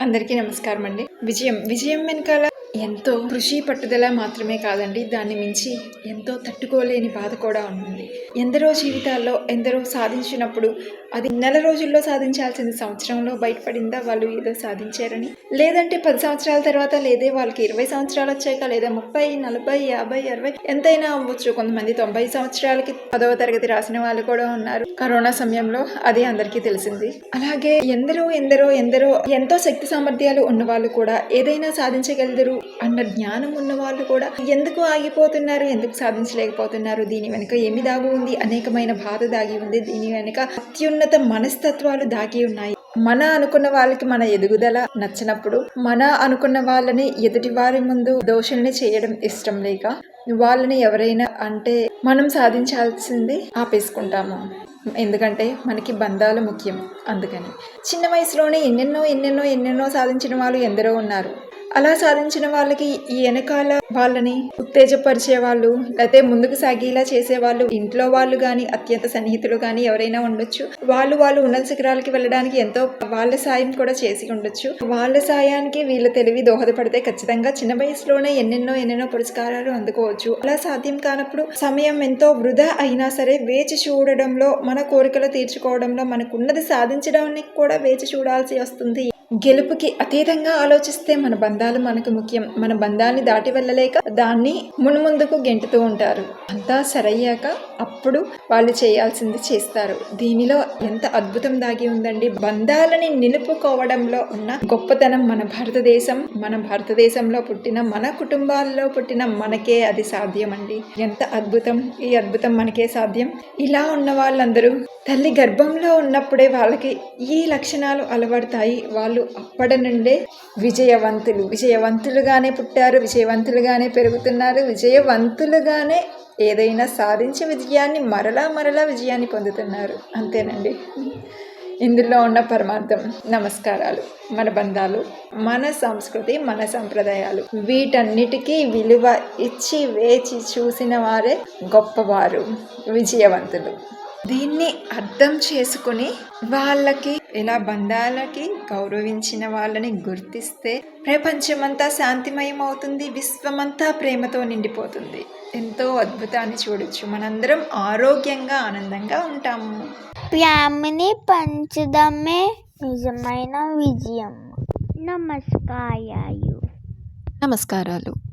అందరికీ నమస్కారం అండి విజయం విజయం వెనకాల ఎంతో కృషి పట్టుదల మాత్రమే కాదండి దాన్ని మించి ఎంతో తట్టుకోలేని బాధ కూడా ఉంటుంది ఎందరో జీవితాల్లో ఎందరో సాధించినప్పుడు అది నెల రోజుల్లో సాధించాల్సింది సంవత్సరంలో బయటపడిందా వాళ్ళు ఏదో సాధించారని? లేదంటే పది సంవత్సరాల తర్వాత లేదే వాళ్ళకి ఇరవై సంవత్సరాలు వచ్చాక లేదా ముప్పై నలభై యాభై అరవై ఎంతైనా అవ్వచ్చు. కొంతమంది తొంభై సంవత్సరాలకి పదవ తరగతి రాసిన వాళ్ళు కూడా ఉన్నారు. కరోనా సమయంలో అది అందరికీ తెలిసింది. అలాగే ఎందరో ఎందరో ఎందరో ఎంతో శక్తి సామర్థ్యాలు ఉన్న వాళ్ళు కూడా ఏదైనా సాధించగలరు అన్న జ్ఞానం ఉన్న వాళ్ళు కూడా ఎందుకు ఆగిపోతున్నారు? ఎందుకు సాధించలేకపోతున్నారు? దీని వెనుక ఏమి దాగి ఉంది? అనేకమైన బాధ దాగి ఉంది. దీని వెనుక అత్యున్నత మనస్తత్వాలు దాగి ఉన్నాయి. మన అనుకున్న వాళ్ళకి మన ఎదుగుదల నచ్చినప్పుడు మన అనుకున్న వాళ్ళని ఎదుటి వారి ముందు దోషుల్ని చేయడం ఇష్టం లేక వాళ్ళని ఎవరైనా అంటే మనం సాధించాల్సింది ఆపేసుకుంటాము. ఎందుకంటే మనకి బంధాలు ముఖ్యం. అందుకని చిన్న వయసులోనే ఎన్నెన్నో ఎన్నెన్నో ఎన్నెన్నో సాధించిన వాళ్ళు ఎందరో ఉన్నారు. అలా సాధించిన వాళ్ళకి ఈ వెనకాల వాళ్ళని ఉత్తేజపరిచే వాళ్ళు లేకపోతే ముందుకు సాగేలా చేసే వాళ్ళు ఇంట్లో వాళ్ళు కానీ అత్యంత సన్నిహితులు కానీ ఎవరైనా ఉండొచ్చు. వాళ్ళు వాళ్ళు ఉన్నత శిఖరాలకి వెళ్ళడానికి ఎంతో వాళ్ళ సాయం కూడా చేసి ఉండొచ్చు. వాళ్ళ సాయానికి వీళ్ళ తెలివి దోహదపడితే ఖచ్చితంగా చిన్న వయసులోనే ఎన్నెన్నో ఎన్నెన్నో పురస్కారాలు అందుకోవచ్చు. అలా సాధ్యం కానప్పుడు సమయం ఎంతో వృధా అయినా సరే వేచి చూడడంలో మన కోరికలు తీర్చుకోవడంలో మనకున్నది సాధించడానికి కూడా వేచి చూడాల్సి వస్తుంది. గెలుపుకి అతీతంగా ఆలోచిస్తే మన బంధాలు మనకు ముఖ్యం. మన బంధాన్ని దాటి వెళ్ళలేక దాన్ని మునుముందుకు గెంటుతూ ఉంటారు. అంతా సరయ్యాక అప్పుడు వాళ్ళు చేయాల్సింది చేస్తారు. దీనిలో ఎంత అద్భుతం దాగి ఉందండి. బంధాలని నిలుపుకోవడంలో ఉన్న గొప్పతనం మన భారతదేశం. మన భారతదేశంలో పుట్టిన మన కుటుంబాల్లో పుట్టిన మనకే అది సాధ్యం అండి ఎంత అద్భుతం ఈ అద్భుతం మనకే సాధ్యం. ఇలా ఉన్న వాళ్ళందరూ తల్లి గర్భంలో ఉన్నప్పుడే వాళ్ళకి ఈ లక్షణాలు అలవడతాయి. వాళ్ళు అప్పటి నుండే విజయవంతులు. విజయవంతులుగానే పుట్టారు విజయవంతులుగానే పెరుగుతున్నారు విజయవంతులుగానే ఏదైనా సాధించి విజయాన్ని మరలా మరలా విజయాన్ని పొందుతున్నారు. అంతేనండి. ఇందులో ఉన్న పరమార్థం నమస్కారాలు మన బంధాలు మన సంస్కృతి మన సంప్రదాయాలు. వీటన్నిటికీ విలువ ఇచ్చి వేచి చూసిన వారే గొప్పవారు విజయవంతులు. దీన్ని అర్థం చేసుకుని వాళ్ళకి ఇలా బంధాలకి గౌరవించిన వాళ్ళని గుర్తిస్తే ప్రపంచమంతా శాంతిమయం అవుతుంది విశ్వమంతా ప్రేమతో నిండిపోతుంది. ఎంతో అద్భుతాన్ని చూడొచ్చు. మనందరం ఆరోగ్యంగా ఆనందంగా ఉంటాము. ప్రేమని పంచడమే నిజమైన విజయం. నమస్కారాలు. నమస్కారాలు.